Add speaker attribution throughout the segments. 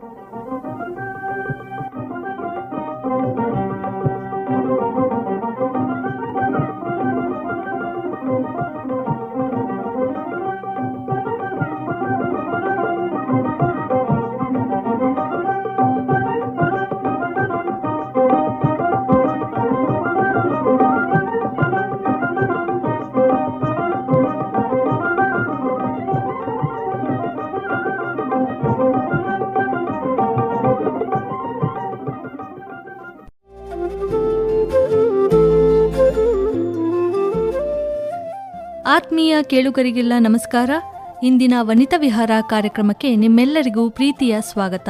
Speaker 1: thank you ಆತ್ಮೀಯ ಕೇಳುಗರಿಗೆಲ್ಲ ನಮಸ್ಕಾರ. ಇಂದಿನ ವನಿತಾ ವಿಹಾರ ಕಾರ್ಯಕ್ರಮಕ್ಕೆ ನಿಮ್ಮೆಲ್ಲರಿಗೂ ಪ್ರೀತಿಯ ಸ್ವಾಗತ.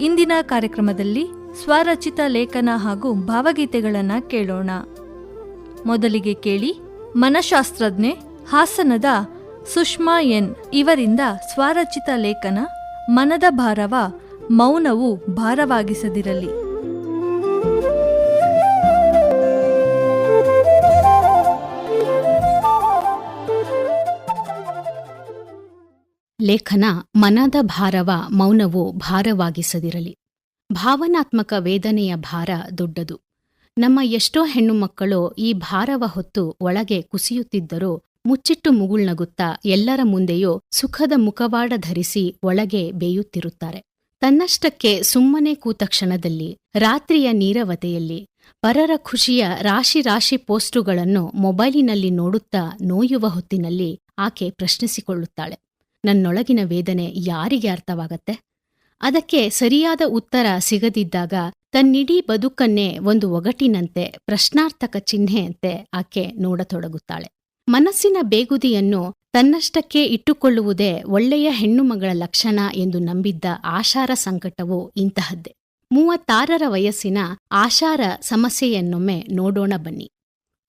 Speaker 1: ಇಂದಿನ ಕಾರ್ಯಕ್ರಮದಲ್ಲಿ ಸ್ವರಚಿತ ಲೇಖನ ಹಾಗೂ ಭಾವಗೀತೆಗಳನ್ನು ಕೇಳೋಣ. ಮೊದಲಿಗೆ ಕೇಳಿ, ಮನಶಾಸ್ತ್ರಜ್ಞೆ ಹಾಸನದ ಸುಷ್ಮಾ ಎನ್ ಇವರಿಂದ ಸ್ವರಚಿತ ಲೇಖನ ಮನದ ಭಾರವ ಮೌನವು ಭಾರವಾಗಿಸದಿರಲಿ.
Speaker 2: ಲೇಖನ ಮನದ ಭಾರವ ಮೌನವು ಭಾರವಾಗಿಸದಿರಲಿ. ಭಾವನಾತ್ಮಕ ವೇದನೆಯ ಭಾರ ದೊಡ್ಡದು. ನಮ್ಮ ಎಷ್ಟೋ ಹೆಣ್ಣು ಮಕ್ಕಳು ಈ ಭಾರವ ಹೊತ್ತು ಒಳಗೆ ಕುಸಿಯುತ್ತಿದ್ದರೂ ಮುಚ್ಚಿಟ್ಟು ಮುಗುಳ್ನಗುತ್ತಾ ಎಲ್ಲರ ಮುಂದೆಯೂ ಸುಖದ ಮುಖವಾಡ ಧರಿಸಿ ಒಳಗೆ ಬೇಯುತ್ತಿರುತ್ತಾರೆ. ತನ್ನಷ್ಟಕ್ಕೆ ಸುಮ್ಮನೆ ಕೂತ ಕ್ಷಣದಲ್ಲಿ, ರಾತ್ರಿಯ ನೀರವತೆಯಲ್ಲಿ, ಪರರ ಖುಷಿಯ ರಾಶಿ ರಾಶಿ ಪೋಸ್ಟುಗಳನ್ನು ಮೊಬೈಲಿನಲ್ಲಿ ನೋಡುತ್ತಾ ನೋಯುವ ಹೊತ್ತಿನಲ್ಲಿ ಆಕೆ ಪ್ರಶ್ನಿಸಿಕೊಳ್ಳುತ್ತಾಳೆ. ನನ್ನೊಳಗಿನ ವೇದನೆ ಯಾರಿಗೆ ಅರ್ಥವಾಗತ್ತೆ? ಅದಕ್ಕೆ ಸರಿಯಾದ ಉತ್ತರ ಸಿಗದಿದ್ದಾಗ ತನ್ನಿಡೀ ಬದುಕನ್ನೇ ಒಂದು ಒಗಟಿನಂತೆ, ಪ್ರಶ್ನಾರ್ಥಕ ಚಿಹ್ನೆಯಂತೆ ಆಕೆ ನೋಡತೊಡಗುತ್ತಾಳೆ. ಮನಸ್ಸಿನ ಬೇಗುದಿಯನ್ನು ತನ್ನಷ್ಟಕ್ಕೆ ಇಟ್ಟುಕೊಳ್ಳುವುದೇ ಒಳ್ಳೆಯ ಹೆಣ್ಣುಮಗಳ ಲಕ್ಷಣ ಎಂದು ನಂಬಿದ್ದ ಆಶಾರ ಸಂಕಟವು ಇಂತಹದ್ದೇ. ಮೂವತ್ತಾರರ ವಯಸ್ಸಿನ ಆಶಾರ ಸಮಸ್ಯೆಯನ್ನೊಮ್ಮೆ ನೋಡೋಣ ಬನ್ನಿ.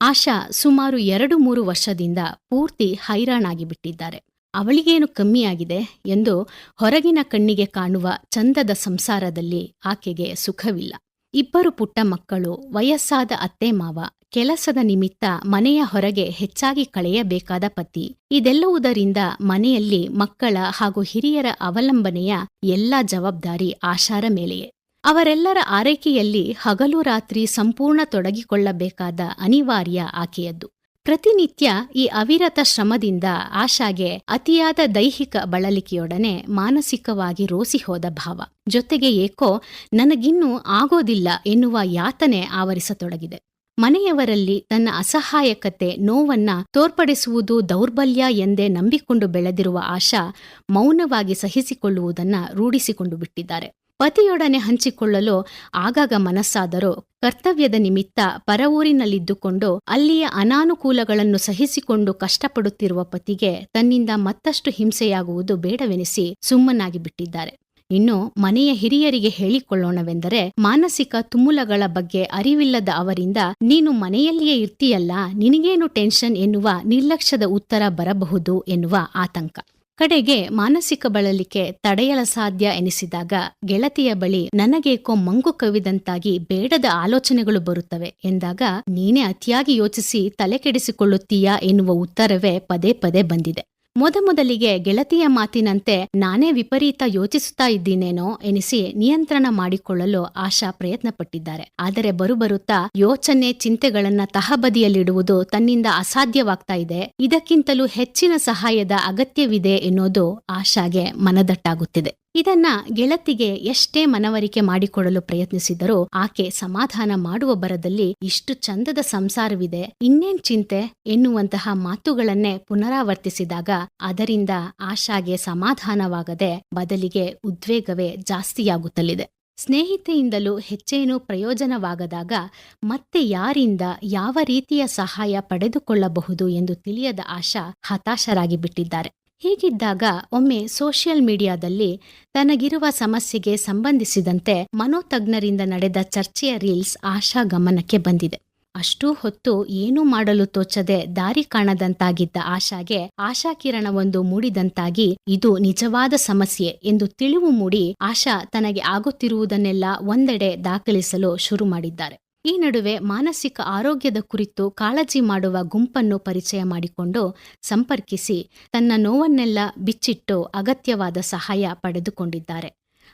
Speaker 2: ಆಶಾ ಸುಮಾರು ಎರಡು ಮೂರು ವರ್ಷದಿಂದ ಪೂರ್ತಿ ಹೈರಾಣಾಗಿ ಬಿಟ್ಟಿದ್ದಾರೆ ಅವಳಿಗೇನು ಕಮ್ಮಿಯಾಗಿದೆ ಎಂದು ಹೊರಗಿನ ಕಣ್ಣಿಗೆ ಕಾಣುವ ಚಂದದ ಸಂಸಾರದಲ್ಲಿ ಆಕೆಗೆ ಸುಖವಿಲ್ಲ. ಇಬ್ಬರು ಪುಟ್ಟ ಮಕ್ಕಳು, ವಯಸ್ಸಾದ ಅತ್ತೆ ಮಾವ, ಕೆಲಸದ ನಿಮಿತ್ತ ಮನೆಯ ಹೊರಗೆ ಹೆಚ್ಚಾಗಿ ಕಳೆಯಬೇಕಾದ ಪತಿ, ಇದೆಲ್ಲವುದರಿಂದ ಮನೆಯಲ್ಲಿ ಮಕ್ಕಳ ಹಾಗೂ ಹಿರಿಯರ ಅವಲಂಬನೆಯ ಎಲ್ಲಾ ಜವಾಬ್ದಾರಿ ಆಶಾರ ಮೇಲೆಯೇ. ಅವರೆಲ್ಲರ ಆರೈಕೆಯಲ್ಲಿ ಹಗಲು ರಾತ್ರಿ ಸಂಪೂರ್ಣ ತೊಡಗಿಕೊಳ್ಳಬೇಕಾದ ಅನಿವಾರ್ಯ ಆಕೆಯದ್ದು. ಪ್ರತಿನಿತ್ಯ ಈ ಅವಿರತ ಶ್ರಮದಿಂದ ಆಶಾಗೆ ಅತಿಯಾದ ದೈಹಿಕ ಬಳಲಿಕೆಯೊಡನೆ ಮಾನಸಿಕವಾಗಿ ರೋಸಿ ಹೋದ ಭಾವ. ಜೊತೆಗೆ ಏಕೋ, ನನಗಿನ್ನೂ ಆಗೋದಿಲ್ಲ ಎನ್ನುವ ಯಾತನೆ ಆವರಿಸತೊಡಗಿದೆ. ಮನೆಯವರಲ್ಲಿ ತನ್ನ ಅಸಹಾಯಕತೆ, ನೋವನ್ನ ತೋರ್ಪಡಿಸುವುದು ದೌರ್ಬಲ್ಯ ಎಂದೇ ನಂಬಿಕೊಂಡು ಬೆಳೆದಿರುವ ಆಶಾ ಮೌನವಾಗಿ ಸಹಿಸಿಕೊಳ್ಳುವುದನ್ನ ರೂಢಿಸಿಕೊಂಡು ಬಿಟ್ಟಿದ್ದಾರೆ. ಪತಿಯೊಡನೆ ಹಂಚಿಕೊಳ್ಳಲು ಆಗಾಗ ಮನಸ್ಸಾದರೂ ಕರ್ತವ್ಯದ ನಿಮಿತ್ತ ಪರವೂರಿನಲ್ಲಿದ್ದುಕೊಂಡು ಅಲ್ಲಿಯ ಅನಾನುಕೂಲಗಳನ್ನು ಸಹಿಸಿಕೊಂಡು ಕಷ್ಟಪಡುತ್ತಿರುವ ಪತಿಗೆ ತನ್ನಿಂದ ಮತ್ತಷ್ಟು ಹಿಂಸೆಯಾಗುವುದು ಬೇಡವೆನಿಸಿ ಸುಮ್ಮನಾಗಿ ಬಿಟ್ಟಿದ್ದಾರೆ. ಇನ್ನು ಮನೆಯ ಹಿರಿಯರಿಗೆ ಹೇಳಿಕೊಳ್ಳೋಣವೆಂದರೆ ಮಾನಸಿಕ ತುಮುಲಗಳ ಬಗ್ಗೆ ಅರಿವಿಲ್ಲದ ಅವರಿಂದ ನೀನು ಮನೆಯಲ್ಲಿಯೇ ಇರ್ತೀಯಲ್ಲ, ನಿನಗೇನು ಟೆನ್ಷನ್ ಎನ್ನುವ ನಿರ್ಲಕ್ಷ್ಯದ ಉತ್ತರ ಬರಬಹುದು ಎನ್ನುವ ಆತಂಕ. ಕಡೆಗೆ ಮಾನಸಿಕ ಬಳಲಿಕೆ ತಡೆಯಲ ಸಾಧ್ಯ ಎನಿಸಿದಾಗ ಗೆಳತಿಯ ಬಳಿ ನನಗೇಕೋ ಮಂಗು ಕವಿದಂತಾಗಿ ಬೇಡದ ಆಲೋಚನೆಗಳು ಬರುತ್ತವೆ ಎಂದಾಗ, ನೀನೇ ಅತಿಯಾಗಿ ಯೋಚಿಸಿ ತಲೆ ಕೆಡಿಸಿಕೊಳ್ಳುತ್ತೀಯಾ ಎನ್ನುವ ಉತ್ತರವೇ ಪದೇ ಪದೇ ಬಂದಿದೆ. ಮೊದಮೊದಲಿಗೆ ಗೆಳತಿಯ ಮಾತಿನಂತೆ ನಾನೇ ವಿಪರೀತ ಯೋಚಿಸುತ್ತಾ ಇದ್ದೀನೇನೋ ಎನಿಸಿ ನಿಯಂತ್ರಣ ಮಾಡಿಕೊಳ್ಳಲು ಆಶಾ ಪ್ರಯತ್ನ ಪಟ್ಟಿದ್ದಾರೆ ಆದರೆ ಬರುಬರುತ್ತಾ ಯೋಚನೆ, ಚಿಂತೆಗಳನ್ನ ತಹಬದಿಯಲ್ಲಿಡುವುದು ತನ್ನಿಂದ ಅಸಾಧ್ಯವಾಗ್ತಾ ಇದೆ. ಇದಕ್ಕಿಂತಲೂ ಹೆಚ್ಚಿನ ಸಹಾಯದ ಅಗತ್ಯವಿದೆ ಎನ್ನುವುದು ಆಶಾಗೆ ಮನದಟ್ಟಾಗುತ್ತಿದೆ. ಇದನ್ನ ಗೆಳತಿಗೆ ಎಷ್ಟೇ ಮನವರಿಕೆ ಮಾಡಿಕೊಡಲು ಪ್ರಯತ್ನಿಸಿದರೂ ಆಕೆ ಸಮಾಧಾನ ಮಾಡುವ ಬರದಲ್ಲಿ ಇಷ್ಟು ಚಂದದ ಸಂಸಾರವಿದೆ. ಇನ್ನೇನ್ ಚಿಂತೆ? ಎನ್ನುವಂತಹ ಮಾತುಗಳನ್ನೇ ಪುನರಾವರ್ತಿಸಿದಾಗ ಅದರಿಂದ ಆಶಾಗೆ ಸಮಾಧಾನವಾಗದೆ ಬದಲಿಗೆ ಉದ್ವೇಗವೇ ಜಾಸ್ತಿಯಾಗುತ್ತಲಿದೆ. ಸ್ನೇಹಿತೆಯಿಂದಲೂ ಹೆಚ್ಚೇನೂ ಪ್ರಯೋಜನವಾಗದಾಗ ಮತ್ತೆ ಯಾರಿಂದ ಯಾವ ರೀತಿಯ ಸಹಾಯ ಪಡೆದುಕೊಳ್ಳಬಹುದು ಎಂದು ತಿಳಿಯದ ಆಶಾ ಹತಾಶರಾಗಿ ಬಿಟ್ಟಿದ್ದಾರೆ ಹೀಗಿದ್ದಾಗ ಒಮ್ಮೆ ಸೋಷಿಯಲ್ ಮೀಡಿಯಾದಲ್ಲಿ ತನಗಿರುವ ಸಮಸ್ಯೆಗೆ ಸಂಬಂಧಿಸಿದಂತೆ ಮನೋತಜ್ಞರಿಂದ ನಡೆದ ಚರ್ಚೆಯ ರೀಲ್ಸ್ ಆಶಾ ಗಮನಕ್ಕೆ ಬಂದಿದೆ. ಅಷ್ಟೂ ಹೊತ್ತು ಏನೂ ಮಾಡಲು ತೋಚದೆ ದಾರಿ ಕಾಣದಂತಾಗಿದ್ದ ಆಶಾಗೆ ಆಶಾಕಿರಣವೊಂದು ಮೂಡಿದಂತಾಗಿ, ಇದು ನಿಜವಾದ ಸಮಸ್ಯೆ ಎಂದು ತಿಳಿವು ಮೂಡಿ ಆಶಾ ತನಗೆ ಆಗುತ್ತಿರುವುದನ್ನೆಲ್ಲ ಒಂದೆಡೆ ದಾಖಲಿಸಲು ಶುರು ಮಾಡಿದ್ದಾರೆ. ಈ ನಡುವೆ ಮಾನಸಿಕ ಆರೋಗ್ಯದ ಕುರಿತು ಕಾಳಜಿ ಮಾಡುವ ಗುಂಪನ್ನು ಪರಿಚಯ ಮಾಡಿಕೊಂಡು ಸಂಪರ್ಕಿಸಿ ತನ್ನ ನೋವನ್ನೆಲ್ಲ ಬಿಚ್ಚಿಟ್ಟು ಅಗತ್ಯವಾದ ಸಹಾಯ ಪಡೆದುಕೊಂಡಿದ್ದಾರೆ.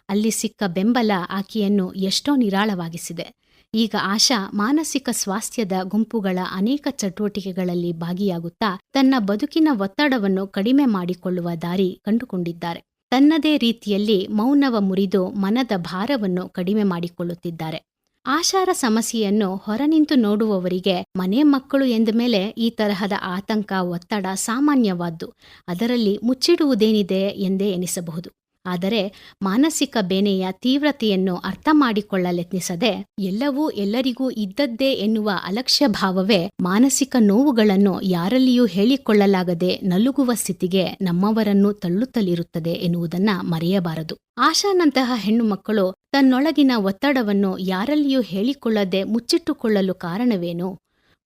Speaker 2: ಅಲ್ಲಿ ಸಿಕ್ಕ ಬೆಂಬಲ ಆಕೆಯನ್ನು ಎಷ್ಟೋ ನಿರಾಳವಾಗಿಸಿದೆ. ಈಗ ಆಶಾ ಮಾನಸಿಕ ಸ್ವಾಸ್ಥ್ಯದ ಗುಂಪುಗಳ ಅನೇಕ ಚಟುವಟಿಕೆಗಳಲ್ಲಿ ಭಾಗಿಯಾಗುತ್ತಾ ತನ್ನ ಬದುಕಿನ ಒತ್ತಡವನ್ನು ಕಡಿಮೆ ಮಾಡಿಕೊಳ್ಳುವ ದಾರಿ ಕಂಡುಕೊಂಡಿದ್ದಾರೆ. ತನ್ನದೇ ರೀತಿಯಲ್ಲಿ ಮೌನವ ಮುರಿದು ಮನದ ಭಾರವನ್ನು ಕಡಿಮೆ ಮಾಡಿಕೊಳ್ಳುತ್ತಿದ್ದಾರೆ. ಆಶಾರ ಸಮಸ್ಯೆಯನ್ನು ಹೊರನಿಂತು ನೋಡುವವರಿಗೆ ಮನೆ ಮಕ್ಕಳು ಎಂದ ಮೇಲೆ ಈ ತರಹದ ಆತಂಕ, ಒತ್ತಡ ಸಾಮಾನ್ಯವಾದ್ದು. ಅದರಲ್ಲಿ ಮುಚ್ಚಿಡುವುದೇನಿದೆ ಎಂದೇ ಎನಿಸಬಹುದು. ಆದರೆ ಮಾನಸಿಕ ಬೇನೆಯ ತೀವ್ರತೆಯನ್ನು ಅರ್ಥ ಮಾಡಿಕೊಳ್ಳಲೆತ್ನಿಸದೆ ಎಲ್ಲವೂ ಎಲ್ಲರಿಗೂ ಇದ್ದದ್ದೇ ಎನ್ನುವ ಅಲಕ್ಷ್ಯ ಭಾವವೇ ಮಾನಸಿಕ ನೋವುಗಳನ್ನು ಯಾರಲ್ಲಿಯೂ ಹೇಳಿಕೊಳ್ಳಲಾಗದೆ ನಲುಗುವ ಸ್ಥಿತಿಗೆ ನಮ್ಮವರನ್ನು ತಳ್ಳುತ್ತಲಿರುತ್ತದೆ ಎನ್ನುವುದನ್ನ ಮರೆಯಬಾರದು. ಆಶಾನಂತಹ ಹೆಣ್ಣು ಮಕ್ಕಳು ತನ್ನೊಳಗಿನ ಒತ್ತಡವನ್ನು ಯಾರಲ್ಲಿಯೂ ಹೇಳಿಕೊಳ್ಳದೆ ಮುಚ್ಚಿಟ್ಟುಕೊಳ್ಳಲು ಕಾರಣವೇನು?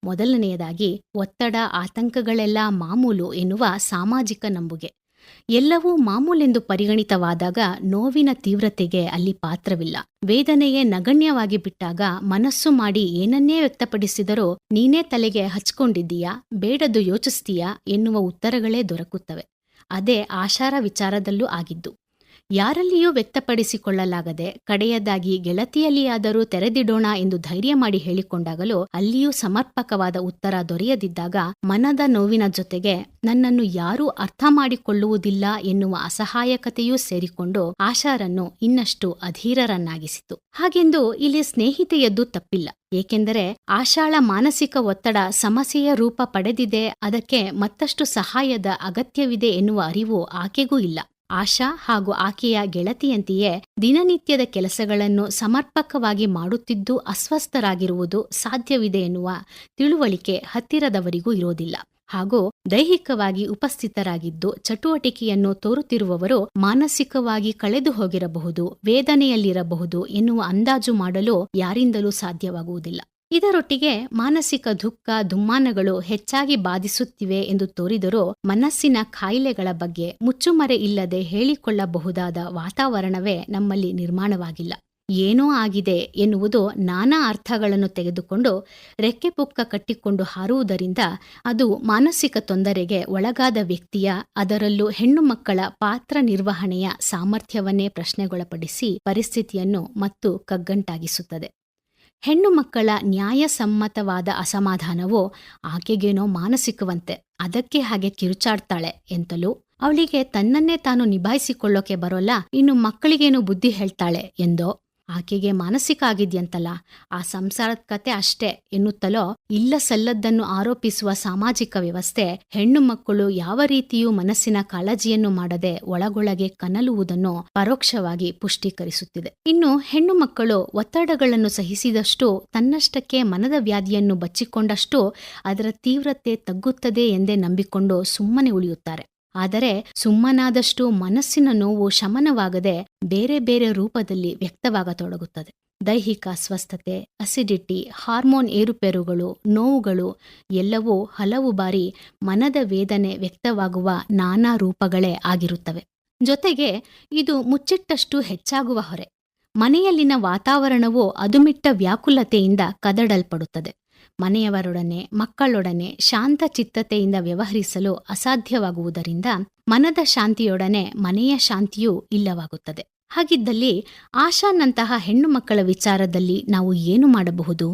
Speaker 2: ಮೊದಲನೆಯದಾಗಿ, ಒತ್ತಡ, ಆತಂಕಗಳೆಲ್ಲ ಮಾಮೂಲು ಎನ್ನುವ ಸಾಮಾಜಿಕ ನಂಬುಗೆ. ಎಲ್ಲವೂ ಮಾಮೂಲೆಂದು ಪರಿಗಣಿತವಾದಾಗ ನೋವಿನ ತೀವ್ರತೆಗೆ ಅಲ್ಲಿ ಪಾತ್ರವಿಲ್ಲ. ವೇದನೆಯೇ ನಗಣ್ಯವಾಗಿ ಬಿಟ್ಟಾಗ ಮನಸ್ಸು ಮಾಡಿ ಏನನ್ನೇ ವ್ಯಕ್ತಪಡಿಸಿದರೂ ನೀನೇ ತಲೆಗೆ ಹಚ್ಕೊಂಡಿದ್ದೀಯಾ ಬೇಡದು ಯೋಚಿಸ್ತೀಯಾ ಎನ್ನುವ ಉತ್ತರಗಳೇ ದೊರಕುತ್ತವೆ. ಅದೇ ಆಶಾರ ವಿಚಾರದಲ್ಲೂ ಆಗಿದ್ದು. ಯಾರಲ್ಲಿಯೂ ವ್ಯಕ್ತಪಡಿಸಿಕೊಳ್ಳಲಾಗದೆ ಕಡೆಯದಾಗಿ ಗೆಳತಿಯಲ್ಲಿಯಾದರೂ ತೆರೆದಿಡೋಣ ಎಂದು ಧೈರ್ಯ ಮಾಡಿ ಹೇಳಿಕೊಂಡಾಗಲೂ ಅಲ್ಲಿಯೂ ಸಮರ್ಪಕವಾದ ಉತ್ತರ ದೊರೆಯದಿದ್ದಾಗ ಮನದ ನೋವಿನ ಜೊತೆಗೆ ನನ್ನನ್ನು ಯಾರೂ ಅರ್ಥ ಮಾಡಿಕೊಳ್ಳುವುದಿಲ್ಲ ಎನ್ನುವ ಅಸಹಾಯಕತೆಯೂ ಸೇರಿಕೊಂಡು ಆಶಾರನ್ನು ಇನ್ನಷ್ಟು ಅಧೀರರನ್ನಾಗಿಸಿತು. ಹಾಗೆಂದು ಇಲ್ಲಿ ಸ್ನೇಹಿತೆಯದ್ದು ತಪ್ಪಿಲ್ಲ. ಏಕೆಂದರೆ ಆಶಾಳ ಮಾನಸಿಕ ಒತ್ತಡ ಸಮಸ್ಯೆಯ ರೂಪ ಪಡೆದಿದೆ, ಅದಕ್ಕೆ ಮತ್ತಷ್ಟು ಸಹಾಯದ ಅಗತ್ಯವಿದೆ ಎನ್ನುವ ಅರಿವು ಆಕೆಗೂ ಇಲ್ಲ. ಆಶಾ ಹಾಗೂ ಆಕೆಯ ಗೆಳತಿಯಂತೆಯೇ ದಿನನಿತ್ಯದ ಕೆಲಸಗಳನ್ನು ಸಮರ್ಪಕವಾಗಿ ಮಾಡುತ್ತಿದ್ದು ಅಸ್ವಸ್ಥರಾಗಿರುವುದು ಸಾಧ್ಯವಿದೆ ಎನ್ನುವ ತಿಳುವಳಿಕೆ ಹತ್ತಿರದವರಿಗೂ ಇರೋದಿಲ್ಲ. ಹಾಗೂ ದೈಹಿಕವಾಗಿ ಉಪಸ್ಥಿತರಾಗಿದ್ದು ಚಟುವಟಿಕೆಯನ್ನು ತೋರುತ್ತಿರುವವರು ಮಾನಸಿಕವಾಗಿ ಕಳೆದು ಹೋಗಿರಬಹುದು, ವೇದನೆಯಲ್ಲಿರಬಹುದು ಎನ್ನುವ ಅಂದಾಜು ಮಾಡಲು ಯಾರಿಂದಲೂ ಸಾಧ್ಯವಾಗುವುದಿಲ್ಲ. ಇದರೊಟ್ಟಿಗೆ ಮಾನಸಿಕ ದುಃಖ, ದುಮ್ಮಾನಗಳು ಹೆಚ್ಚಾಗಿ ಬಾಧಿಸುತ್ತಿವೆ ಎಂದು ತೋರಿದರೂ ಮನಸ್ಸಿನ ಕಾಯಿಲೆಗಳ ಬಗ್ಗೆ ಮುಚ್ಚುಮರೆ ಇಲ್ಲದೆ ಹೇಳಿಕೊಳ್ಳಬಹುದಾದ ವಾತಾವರಣವೇ ನಮ್ಮಲ್ಲಿ ನಿರ್ಮಾಣವಾಗಿಲ್ಲ. ಏನೋ ಆಗಿದೆ ಎನ್ನುವುದು ನಾನಾ ಅರ್ಥಗಳನ್ನು ತೆಗೆದುಕೊಂಡು ರೆಕ್ಕೆ ಪುಕ್ಕ ಕಟ್ಟಿಕೊಂಡು ಹಾರುವುದರಿಂದ ಅದು ಮಾನಸಿಕ ತೊಂದರೆಗೆ ಒಳಗಾದ ವ್ಯಕ್ತಿಯ, ಅದರಲ್ಲೂ ಹೆಣ್ಣು ಮಕ್ಕಳ ಪಾತ್ರ ನಿರ್ವಹಣೆಯ ಸಾಮರ್ಥ್ಯವನ್ನೇ ಪ್ರಶ್ನೆಗೊಳಪಡಿಸಿ ಪರಿಸ್ಥಿತಿಯನ್ನು ಮತ್ತು ಕಗ್ಗಂಟಾಗಿಸುತ್ತದೆ. ಹೆಣ್ಣು ಮಕ್ಕಳ ನ್ಯಾಯಸಮ್ಮತವಾದ ಅಸಮಾಧಾನವು ಆಕೆಗೇನೋ ಮಾನಸಿಕವಂತೆ ಅದಕ್ಕೆ ಹಾಗೆ ಕಿರುಚಾಡ್ತಾಳೆ ಎಂತಲೂ. ಅವಳಿಗೆ ತನ್ನನ್ನೇ ತಾನು ನಿಭಾಯಿಸಿಕೊಳ್ಳೋಕೆ ಬರೋಲ್ಲ, ಇನ್ನು ಮಕ್ಕಳಿಗೇನು ಬುದ್ಧಿ ಹೇಳ್ತಾಳೆ ಎಂದೋ. ಆಕೆಗೆ ಮಾನಸಿಕ ಆಗಿದ್ಯಂತಲ್ಲ. ಆ ಸಂಸಾರದ ಕತೆ ಅಷ್ಟೇ ಎನ್ನುತ್ತಲೋ ಇಲ್ಲ ಸಲ್ಲದ್ದನ್ನು ಆರೋಪಿಸುವ ಸಾಮಾಜಿಕ ವ್ಯವಸ್ಥೆ ಹೆಣ್ಣು ಮಕ್ಕಳು ಯಾವ ರೀತಿಯೂ ಮನಸ್ಸಿನ ಕಾಳಜಿಯನ್ನು ಮಾಡದೆ ಒಳಗೊಳಗೆ ಕನಲುವುದನ್ನು ಪರೋಕ್ಷವಾಗಿ ಪುಷ್ಟೀಕರಿಸುತ್ತಿದೆ. ಇನ್ನು ಹೆಣ್ಣು ಮಕ್ಕಳು ಒತ್ತಡಗಳನ್ನು ಸಹಿಸಿದಷ್ಟು ತನ್ನಷ್ಟಕ್ಕೆ ಮನದ ವ್ಯಾಧಿಯನ್ನು ಬಚ್ಚಿಕೊಂಡಷ್ಟು ಅದರ ತೀವ್ರತೆ ತಗ್ಗುತ್ತದೆ ಎಂದೇ ನಂಬಿಕೊಂಡು ಸುಮ್ಮನೆ ಉಳಿಯುತ್ತಾರೆ. ಆದರೆ ಸುಮ್ಮನಾದಷ್ಟು ಮನಸ್ಸಿನ ನೋವು ಶಮನವಾಗದೆ ಬೇರೆ ಬೇರೆ ರೂಪದಲ್ಲಿ ವ್ಯಕ್ತವಾಗತೊಡಗುತ್ತದೆ. ದೈಹಿಕ ಅಸ್ವಸ್ಥತೆ ಅಸಿಡಿಟಿ ಹಾರ್ಮೋನ್ ಏರುಪೇರುಗಳು, ನೋವುಗಳು ಎಲ್ಲವೂ ಹಲವು ಬಾರಿ ಮನದ ವೇದನೆ ವ್ಯಕ್ತವಾಗುವ ನಾನಾ ರೂಪಗಳೇ ಆಗಿರುತ್ತವೆ. ಜೊತೆಗೆ ಇದು ಮುಚ್ಚಿಟ್ಟಷ್ಟು ಹೆಚ್ಚಾಗುವ ಹೊರೆ. ಮನೆಯಲ್ಲಿನ ವಾತಾವರಣವು ಅದುಮಿಟ್ಟ ವ್ಯಾಕುಲತೆಯಿಂದ ಕದಡಲ್ಪಡುತ್ತದೆ. ಮನೆಯವರೊಡನೆ, ಮಕ್ಕಳೊಡನೆ ಶಾಂತ ಚಿತ್ತತೆಯಿಂದ ವ್ಯವಹರಿಸಲು ಅಸಾಧ್ಯವಾಗುವುದರಿಂದ ಮನದ ಶಾಂತಿಯೊಡನೆ ಮನೆಯ ಶಾಂತಿಯೂ ಇಲ್ಲವಾಗುತ್ತದೆ. ಹಾಗಿದ್ದಲ್ಲಿ ಆಶಾನಂತಹ ಹೆಣ್ಣು ಮಕ್ಕಳ ವಿಚಾರದಲ್ಲಿ ನಾವು ಏನು ಮಾಡಬಹುದು?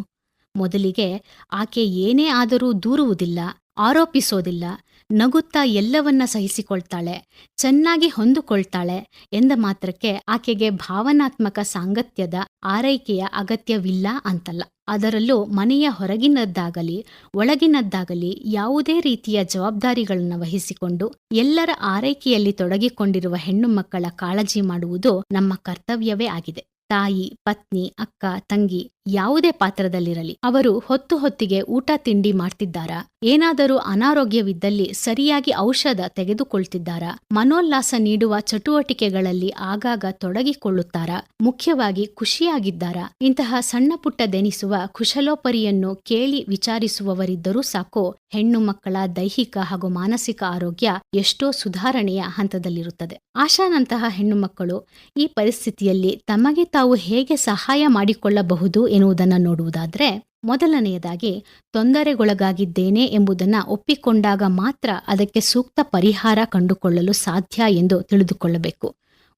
Speaker 2: ಮೊದಲಿಗೆ ಆಕೆ ಏನೇ ಆದರೂ ದೂರುವುದಿಲ್ಲ, ಆರೋಪಿಸೋದಿಲ್ಲ, ನಗುತ್ತಾ ಎಲ್ಲವನ್ನ ಸಹಿಸಿಕೊಳ್ತಾಳೆ, ಚೆನ್ನಾಗಿ ಹೊಂದಿಕೊಳ್ತಾಳೆ ಎಂದ ಮಾತ್ರಕ್ಕೆ ಆಕೆಗೆ ಭಾವನಾತ್ಮಕ ಸಾಂಗತ್ಯದ ಆರೈಕೆಯ ಅಗತ್ಯವಿಲ್ಲ ಅಂತಲ್ಲ. ಅದರಲ್ಲೂ ಮನೆಯ ಹೊರಗಿನದ್ದಾಗಲಿ, ಒಳಗಿನದ್ದಾಗಲಿ ಯಾವುದೇ ರೀತಿಯ ಜವಾಬ್ದಾರಿಗಳನ್ನು ವಹಿಸಿಕೊಂಡು, ಎಲ್ಲರ ಆರೈಕೆಯಲ್ಲಿ ತೊಡಗಿಕೊಂಡಿರುವ ಹೆಣ್ಣು ಮಕ್ಕಳ ಕಾಳಜಿ ಮಾಡುವುದು ನಮ್ಮ ಕರ್ತವ್ಯವೇ ಆಗಿದೆ. ತಾಯಿ, ಪತ್ನಿ, ಅಕ್ಕ, ತಂಗಿ ಯಾವುದೇ ಪಾತ್ರದಲ್ಲಿರಲಿ. ಅವರು ಹೊತ್ತು ಹೊತ್ತಿಗೆ ಊಟ ತಿಂಡಿ ಮಾಡ್ತಿದ್ದಾರಾ? ಏನಾದರೂ ಅನಾರೋಗ್ಯವಿದ್ದಲ್ಲಿ ಸರಿಯಾಗಿ ಔಷಧ ತೆಗೆದುಕೊಳ್ತಿದ್ದಾರಾ? ಮನೋಲ್ಲಾಸ ನೀಡುವ ಚಟುವಟಿಕೆಗಳಲ್ಲಿ ಆಗಾಗ ತೊಡಗಿಕೊಳ್ಳುತ್ತಾರಾ? ಮುಖ್ಯವಾಗಿ ಖುಷಿಯಾಗಿದ್ದಾರಾ? ಇಂತಹ ಸಣ್ಣ ಪುಟ್ಟದೆನಿಸುವ ಕುಶಲೋಪರಿಯನ್ನು ಕೇಳಿ ವಿಚಾರಿಸುವವರಿದ್ದರೂ ಸಾಕೋ. ಹೆಣ್ಣು ಮಕ್ಕಳ ದೈಹಿಕ ಹಾಗೂ ಮಾನಸಿಕ ಆರೋಗ್ಯ ಎಷ್ಟೋ ಸುಧಾರಣೆಯ ಹಂತದಲ್ಲಿರುತ್ತದೆ. ಆಶಾನಂತಹ ಹೆಣ್ಣು ಮಕ್ಕಳು ಈ ಪರಿಸ್ಥಿತಿಯಲ್ಲಿ ತಮಗೆ ತಾವು ಹೇಗೆ ಸಹಾಯ ಮಾಡಿಕೊಳ್ಳಬಹುದು ಎನ್ನುವುದನ್ನು ನೋಡುವುದಾದರೆ ಮೊದಲನೆಯದಾಗಿ ತೊಂದರೆಗೊಳಗಾಗಿದ್ದೇನೆ ಎಂಬುದನ್ನು ಒಪ್ಪಿಕೊಂಡಾಗ ಮಾತ್ರ ಅದಕ್ಕೆ ಸೂಕ್ತ ಪರಿಹಾರ ಕಂಡುಕೊಳ್ಳಲು ಸಾಧ್ಯ ಎಂದು ತಿಳಿದುಕೊಳ್ಳಬೇಕು.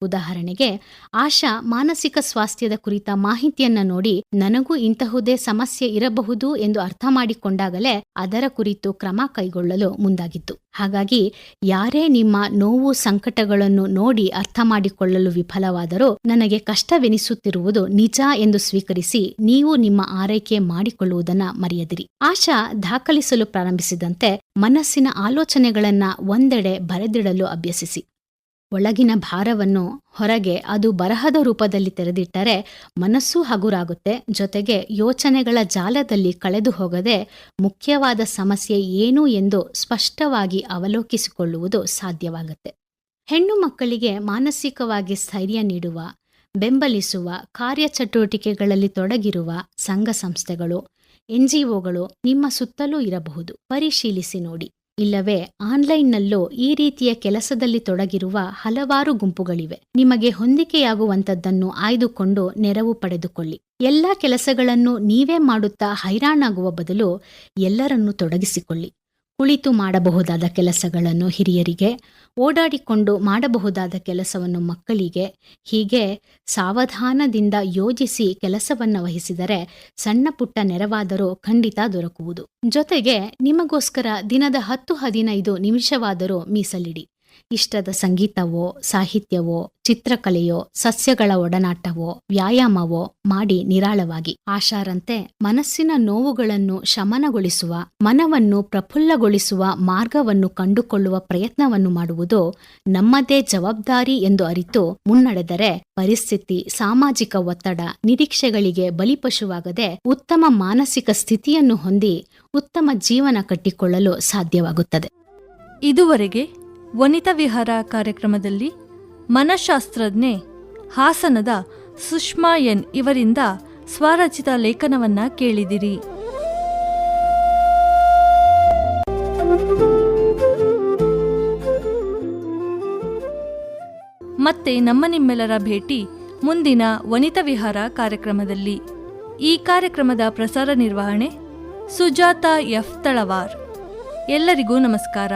Speaker 2: ಉದಾಹರಣೆಗೆ, ಆಶಾ ಮಾನಸಿಕ ಸ್ವಾಸ್ಥ್ಯದ ಕುರಿತ ಮಾಹಿತಿಯನ್ನ ನೋಡಿ ನನಗೂ ಇಂತಹುದೇ ಸಮಸ್ಯೆ ಇರಬಹುದು ಎಂದು ಅರ್ಥ ಮಾಡಿಕೊಂಡಾಗಲೇ ಅದರ ಕುರಿತು ಕ್ರಮ ಕೈಗೊಳ್ಳಲು ಮುಂದಾಗಿತ್ತು. ಹಾಗಾಗಿ, ಯಾರೇ ನಿಮ್ಮ ನೋವು ಸಂಕಟಗಳನ್ನು ನೋಡಿ ಅರ್ಥ ಮಾಡಿಕೊಳ್ಳಲು ವಿಫಲವಾದರೂ ನನಗೆ ಕಷ್ಟವೆನಿಸುತ್ತಿರುವುದು ನಿಜ ಎಂದು ಸ್ವೀಕರಿಸಿ ನೀವು ನಿಮ್ಮ ಆರೈಕೆ ಮಾಡಿಕೊಳ್ಳುವುದನ್ನ ಮರೆಯದಿರಿ. ಆಶಾ ದಾಖಲಿಸಲು ಪ್ರಾರಂಭಿಸಿದಂತೆ ಮನಸ್ಸಿನ ಆಲೋಚನೆಗಳನ್ನ ಒಂದೆಡೆ ಬರೆದಿಡಲು ಅಭ್ಯಸಿಸಿ. ಒಳಗಿನ ಭಾರವನ್ನು ಹೊರಗೆ ಅದು ಬರಹದ ರೂಪದಲ್ಲಿ ತೆರೆದಿಟ್ಟರೆ ಮನಸ್ಸು ಹಗುರಾಗುತ್ತೆ. ಜೊತೆಗೆ ಯೋಚನೆಗಳ ಜಾಲದಲ್ಲಿ ಕಳೆದು ಹೋಗದೆ ಮುಖ್ಯವಾದ ಸಮಸ್ಯೆ ಏನು ಎಂದು ಸ್ಪಷ್ಟವಾಗಿ ಅವಲೋಕಿಸಿಕೊಳ್ಳುವುದು ಸಾಧ್ಯವಾಗುತ್ತೆ. ಹೆಣ್ಣು ಮಕ್ಕಳಿಗೆ ಮಾನಸಿಕವಾಗಿ ಸ್ಥೈರ್ಯ ನೀಡುವ, ಬೆಂಬಲಿಸುವ, ಕಾರ್ಯಚಟುವಟಿಕೆಗಳಲ್ಲಿ ತೊಡಗಿರುವ ಸಂಘ ಸಂಸ್ಥೆಗಳು ಒಗಳು ನಿಮ್ಮ ಸುತ್ತಲೂ ಇರಬಹುದು. ಪರಿಶೀಲಿಸಿ ನೋಡಿ. ಇಲ್ಲವೇ ಆನ್ಲೈನ್ನಲ್ಲೋ ಈ ರೀತಿಯ ಕೆಲಸದಲ್ಲಿ ತೊಡಗಿರುವ ಹಲವಾರು ಗುಂಪುಗಳಿವೆ. ನಿಮಗೆ ಹೊಂದಿಕೆಯಾಗುವಂಥದ್ದನ್ನು ಆಯ್ದುಕೊಂಡು ನೆರವು ಪಡೆದುಕೊಳ್ಳಿ. ಎಲ್ಲ ಕೆಲಸಗಳನ್ನು ನೀವೇ ಮಾಡುತ್ತಾ ಹೈರಾಣಾಗುವ ಬದಲು ಎಲ್ಲರನ್ನೂ ತೊಡಗಿಸಿಕೊಳ್ಳಿ. ಕುಳಿತು ಮಾಡಬಹುದಾದ ಕೆಲಸಗಳನ್ನು ಹಿರಿಯರಿಗೆ, ಓಡಾಡಿಕೊಂಡು ಮಾಡಬಹುದಾದ ಕೆಲಸವನ್ನು ಮಕ್ಕಳಿಗೆ, ಹೀಗೆ ಸಾವಧಾನದಿಂದ ಯೋಜಿಸಿ ಕೆಲಸವನ್ನು ವಹಿಸಿದರೆ ಸಣ್ಣ ಪುಟ್ಟ ನೆರವಾದರೂ ಖಂಡಿತ ದೊರಕುವುದು. ಜೊತೆಗೆ, ನಿಮಗೋಸ್ಕರ ದಿನದ ಹತ್ತು ಹದಿನೈದು ನಿಮಿಷವಾದರೂ ಮೀಸಲಿಡಿ. ಇಷ್ಟದ ಸಂಗೀತವೋ, ಸಾಹಿತ್ಯವೋ, ಚಿತ್ರಕಲೆಯೋ, ಸಸ್ಯಗಳ ಒಡನಾಟವೋ, ವ್ಯಾಯಾಮವೋ ಮಾಡಿ ನಿರಾಳವಾಗಿ. ಆಶಾರಂತೆ ಮನಸ್ಸಿನ ನೋವುಗಳನ್ನು ಶಮನಗೊಳಿಸುವ, ಮನವನ್ನು ಪ್ರಫುಲ್ಲಗೊಳಿಸುವ ಮಾರ್ಗವನ್ನು ಕಂಡುಕೊಳ್ಳುವ ಪ್ರಯತ್ನವನ್ನು ಮಾಡುವುದು ನಮ್ಮದೇ ಜವಾಬ್ದಾರಿ ಎಂದು ಅರಿತು ಮುನ್ನಡೆದರೆ ಪರಿಸ್ಥಿತಿ ಸಾಮಾಜಿಕ ಒತ್ತಡ, ನಿರೀಕ್ಷೆಗಳಿಗೆ ಬಲಿಪಶುವಾಗದೆ ಉತ್ತಮ ಮಾನಸಿಕ ಸ್ಥಿತಿಯನ್ನು ಹೊಂದಿ ಉತ್ತಮ ಜೀವನ ಕಟ್ಟಿಕೊಳ್ಳಲು ಸಾಧ್ಯವಾಗುತ್ತದೆ.
Speaker 1: ಇದುವರೆಗೆ ವನಿತಾ ವಿಹಾರ ಕಾರ್ಯಕ್ರಮದಲ್ಲಿ ಮನಃಶಾಸ್ತ್ರಜ್ಞೆ ಹಾಸನದ ಸುಷ್ಮಾ ಎನ್ ಇವರಿಂದ ಸ್ವರಚಿತ ಲೇಖನವನ್ನ ಕೇಳಿದಿರಿ. ಮತ್ತೆ ನಮ್ಮ ನಿಮ್ಮೆಲ್ಲರ ಭೇಟಿ ಮುಂದಿನ ವನಿತ ವಿಹಾರ ಕಾರ್ಯಕ್ರಮದಲ್ಲಿ. ಈ ಕಾರ್ಯಕ್ರಮದ ಪ್ರಸಾರ ನಿರ್ವಹಣೆ ಸುಜಾತ ಎಫ್ ತಳವಾರ್. ಎಲ್ಲರಿಗೂ ನಮಸ್ಕಾರ.